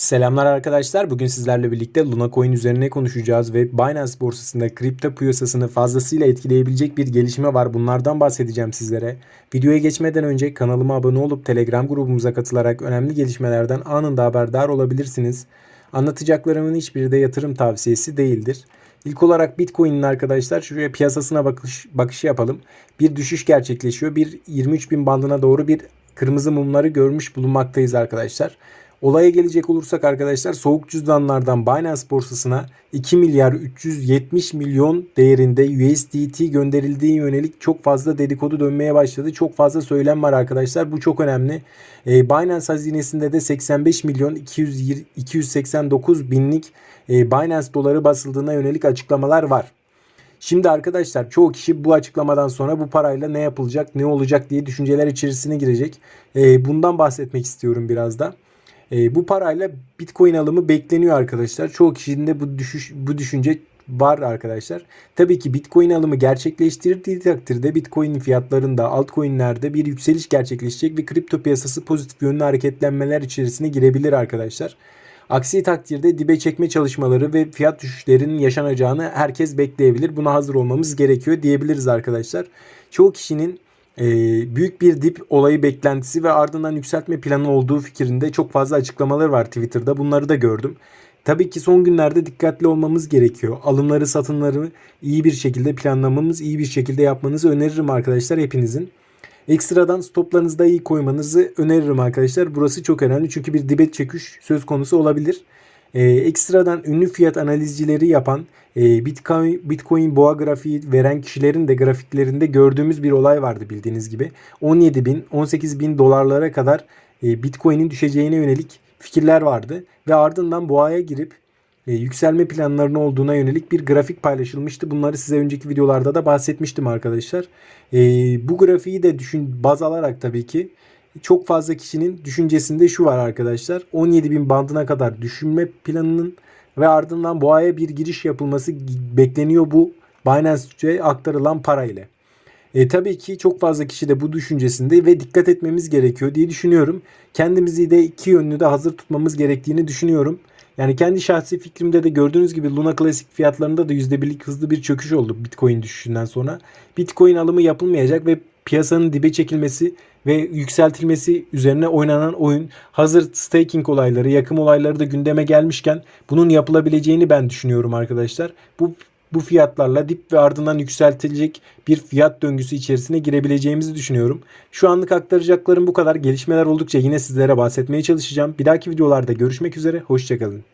Selamlar arkadaşlar. Bugün sizlerle birlikte Luna Coin üzerine konuşacağız ve Binance borsasında kripto piyasasını fazlasıyla etkileyebilecek bir gelişme var. Bunlardan bahsedeceğim sizlere. Videoya geçmeden önce kanalıma abone olup Telegram grubumuza katılarak önemli gelişmelerden anında haberdar olabilirsiniz. Anlatacaklarımın hiçbiri de yatırım tavsiyesi değildir. İlk olarak Bitcoin'in arkadaşlar şuraya piyasasına bakış, bakışı yapalım. Bir düşüş gerçekleşiyor. Bir 23 bin bandına doğru bir kırmızı mumları görmüş bulunmaktayız arkadaşlar. Olaya gelecek olursak arkadaşlar soğuk cüzdanlardan Binance borsasına 2 milyar 370 milyon değerinde USDT gönderildiği yönelik çok fazla dedikodu dönmeye başladı. Çok fazla söylem var arkadaşlar. Bu çok önemli. E, Binance hazinesinde de 85 milyon 220, 289 binlik e, Binance doları basıldığına yönelik açıklamalar var. Şimdi arkadaşlar çoğu kişi bu açıklamadan sonra bu parayla ne yapılacak, ne olacak diye düşünceler içerisine girecek. E, bundan bahsetmek istiyorum biraz da. E, bu parayla Bitcoin alımı bekleniyor arkadaşlar. Çoğu kişinin de bu düşüş bu düşünce var arkadaşlar. Tabii ki Bitcoin alımı gerçekleştirdiği takdirde Bitcoin fiyatlarında altcoin'lerde bir yükseliş gerçekleşecek ve kripto piyasası pozitif yönlü hareketlenmeler içerisine girebilir arkadaşlar. Aksi takdirde dibe çekme çalışmaları ve fiyat düşüşlerinin yaşanacağını herkes bekleyebilir. Buna hazır olmamız gerekiyor diyebiliriz arkadaşlar. Çoğu kişinin e, büyük bir dip olayı beklentisi ve ardından yükseltme planı olduğu fikrinde çok fazla açıklamalar var Twitter'da. Bunları da gördüm. Tabii ki son günlerde dikkatli olmamız gerekiyor. Alımları, satımları iyi bir şekilde planlamamız, iyi bir şekilde yapmanızı öneririm arkadaşlar hepinizin. Ekstradan stoplarınızı da iyi koymanızı öneririm arkadaşlar. Burası çok önemli çünkü bir dibet çekiş söz konusu olabilir. Ee, ekstradan ünlü fiyat analizcileri yapan e, Bitcoin, Bitcoin boğa grafiği veren kişilerin de grafiklerinde gördüğümüz bir olay vardı bildiğiniz gibi. 17 bin 18 bin dolarlara kadar e, Bitcoin'in düşeceğine yönelik fikirler vardı. Ve ardından boğaya girip e, yükselme planlarının olduğuna yönelik bir grafik paylaşılmıştı. Bunları size önceki videolarda da bahsetmiştim arkadaşlar. E, bu grafiği de düşün baz alarak tabii ki çok fazla kişinin düşüncesinde şu var arkadaşlar. 17 bin bandına kadar düşünme planının ve ardından boğaya bir giriş yapılması bekleniyor bu Binance'ye aktarılan para ile. E, tabii ki çok fazla kişi de bu düşüncesinde ve dikkat etmemiz gerekiyor diye düşünüyorum. Kendimizi de iki yönlü de hazır tutmamız gerektiğini düşünüyorum. Yani kendi şahsi fikrimde de gördüğünüz gibi Luna Classic fiyatlarında da %1'lik hızlı bir çöküş oldu Bitcoin düşüşünden sonra. Bitcoin alımı yapılmayacak ve piyasanın dibe çekilmesi ve yükseltilmesi üzerine oynanan oyun hazır staking olayları, yakım olayları da gündeme gelmişken bunun yapılabileceğini ben düşünüyorum arkadaşlar. Bu bu fiyatlarla dip ve ardından yükseltilecek bir fiyat döngüsü içerisine girebileceğimizi düşünüyorum. Şu anlık aktaracaklarım bu kadar. Gelişmeler oldukça yine sizlere bahsetmeye çalışacağım. Bir dahaki videolarda görüşmek üzere. Hoşçakalın.